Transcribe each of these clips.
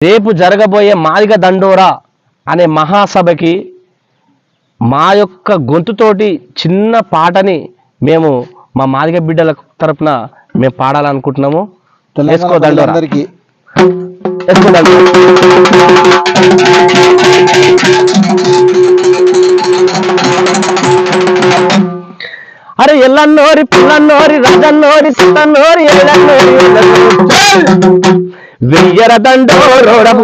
రేపు జరగబోయే మాదిగ దండోరా అనే మహాసభకి మా యొక్క గొంతుతోటి చిన్న పాటని మేము మా మాదిగ బిడ్డల తరపున మేము పాడాలనుకుంటున్నాము. వేసుకో దండోరా. వేసుకో అరే ఎల్లన్నోరి పిల్లన్నోరి రాజన్నోరి సిద్ధన్నోరి ఎల్లన్నోరి. వెయ్యర దండోరోడపు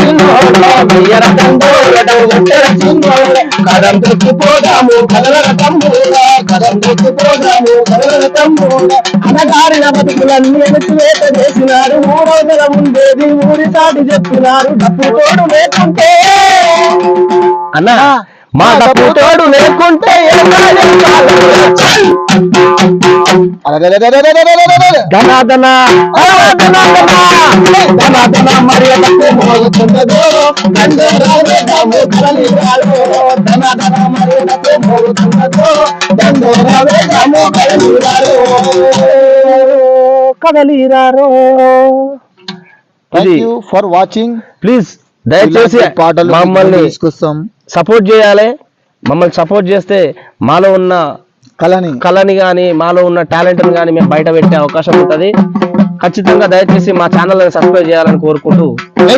చిన్నోడ వెయ్యర దండోరోడపు కొట్టర చిన్నోడ. కదం తొక్కిపోదాము కదలర తమ్ముడ కదం కదలర తమ్ముడ. అనగారిన బతుకులన్నీ ఎనుకువేత చేసినారు. మూడోదల ఉండేది ఊరి సాటి చెప్పినారు. డప్పు తోడు లేకుంటే అన్నా మా డప్పు తోడు లేకుంటే కదలిరారో. Thank you for watching please దయచేసి పాటలు మమ్మల్ని తీసుకొస్తాం. సపోర్ట్ చేయాలి. మమ్మల్ని సపోర్ట్ చేస్తే మాలో ఉన్న కళని. కళని కానీ మాలో ఉన్న టాలెంట్ని కానీ మేము బయట పెట్టే అవకాశం ఉంటుంది. ఖచ్చితంగా దయచేసి మా ఛానల్ని సబ్స్క్రైబ్ చేయాలని కోరుకుంటూ.